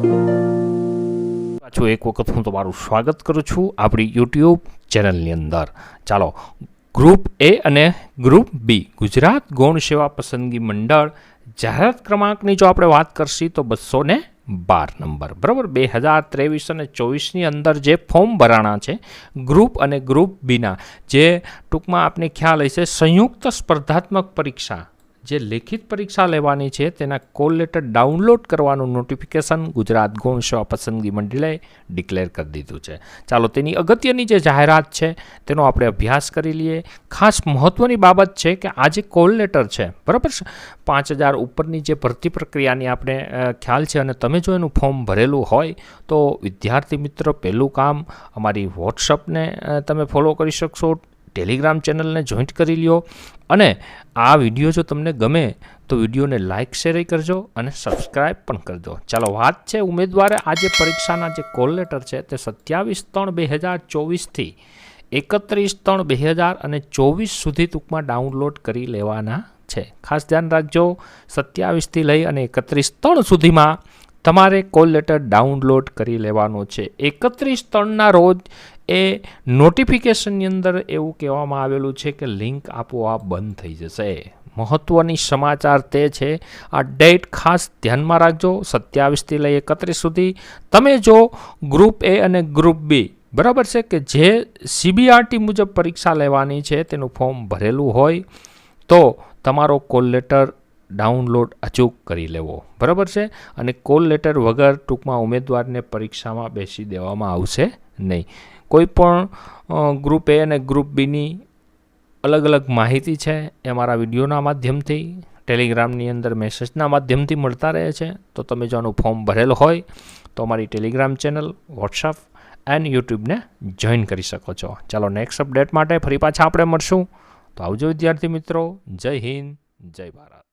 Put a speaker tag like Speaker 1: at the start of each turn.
Speaker 1: પાછું એક વખત હું તમારું સ્વાગત કરું છું આપણી યુટ્યુબ ચેનલની અંદર. ચાલો ગ્રુપ એ અને ગ્રુપ બી ગુજરાત ગૌણ સેવા પસંદગી મંડળ, જાહેરાત ક્રમાંકની જો આપણે વાત કરશી તો બસો ને બાર નંબર. બરાબર? બે હજાર ત્રેવીસ અને ચોવીસની અંદર જે ફોર્મ ભરાણા છે ગ્રુપ અને ગ્રુપ બીના જે ટૂંકમાં આપને ખ્યાલ હશે, સંયુક્ત સ્પર્ધાત્મક પરીક્ષા. જે લેખિત પરીક્ષા લેવાની છે તેના કોલ લેટર ડાઉનલોડ કરવાનું નોટિફિકેશન ગુજરાત ગૌણ સેવા પસંદગી મંડળે ડિક્લેર કરી દીધું છે. ચાલો, તેની અગત્યની જે જાહેરાત છે તેનો આપણે અભ્યાસ કરી લઈએ. ખાસ મહત્ત્વની બાબત છે કે આ જે કોલ લેટર છે, બરાબર છે? પાંચ હજાર ઉપરની જે ભરતી પ્રક્રિયાની આપણે ખ્યાલ છે અને તમે જો એનું ફોર્મ ભરેલું હોય તો વિદ્યાર્થી મિત્ર, પહેલું કામ અમારી વોટ્સઅપને તમે ફોલો કરી શકશો. ટેલિગ્રામ ચેનલને જોઈન્ટ કરી લ્યો અને આ વીડિયો જો તમને ગમે તો વિડીયોને લાઇક, શેર કરજો અને સબસ્ક્રાઇબ પણ કરજો ચાલો, વાત છે ઉમેદવારે આજે પરીક્ષાના જે કોલ લેટર છે તે સત્યાવીસ ત્રણ બે હજાર ચોવીસથી એકત્રીસ ત્રણ બે હજાર અને ચોવીસ સુધી ટૂંકમાં ડાઉનલોડ કરી લેવાના છે. ખાસ ધ્યાન રાખજો સત્યાવીસથી લઈ અને એકત્રીસ ત્રણ સુધીમાં તમારે કોલ લેટર ડાઉનલોડ કરી લેવાનો છે. એકત્રીસ ત્રણના રોજ એ નોટિફિકેશનની અંદર એવું કહેવામાં આવેલું છે કે લિંક આપોઆપ બંધ થઈ જશે. મહત્ત્વની સમાચાર તે છે, આ ડેટ ખાસ ધ્યાનમાં રાખજો. સત્યાવીસથી લઈ એકત્રીસ સુધી. તમે જો ગ્રુપ એ અને ગ્રુપ બી બરાબર છે કે જે સીબીઆરટી મુજબ પરીક્ષા લેવાની છે, તેનું ફોર્મ ભરેલું હોય, તો તમારો કોલ લેટર ડાઉનલોડ અચૂક કરી લેવો. બરાબર છે? અને કોલ લેટર વગર ટૂંકમાં ઉમેદવારને પરીક્ષામાં બેસી દેવામાં આવશે નહીં. કોઈ પણ ગ્રુપ એ અને ગ્રુપ બીની અલગ અલગ માહિતી છે એ મારા વિડીયોના માધ્યમથી ટેલિગ્રામની અંદર મેસેજના માધ્યમથી મળતા રહે છે. તો તમે જો આનું ફોર્મ ભરેલ હોય, તો અમારી ટેલિગ્રામ ચેનલ વોટ્સઅપ એન્ડ યુટ્યુબને જોઈન કરી શકો છો. ચાલો નેક્સ્ટ અપડેટ માટે ફરી પાછા આપણે મળશું. તો આવજો વિદ્યાર્થી મિત્રો. જય હિન્દ, જય ભારત.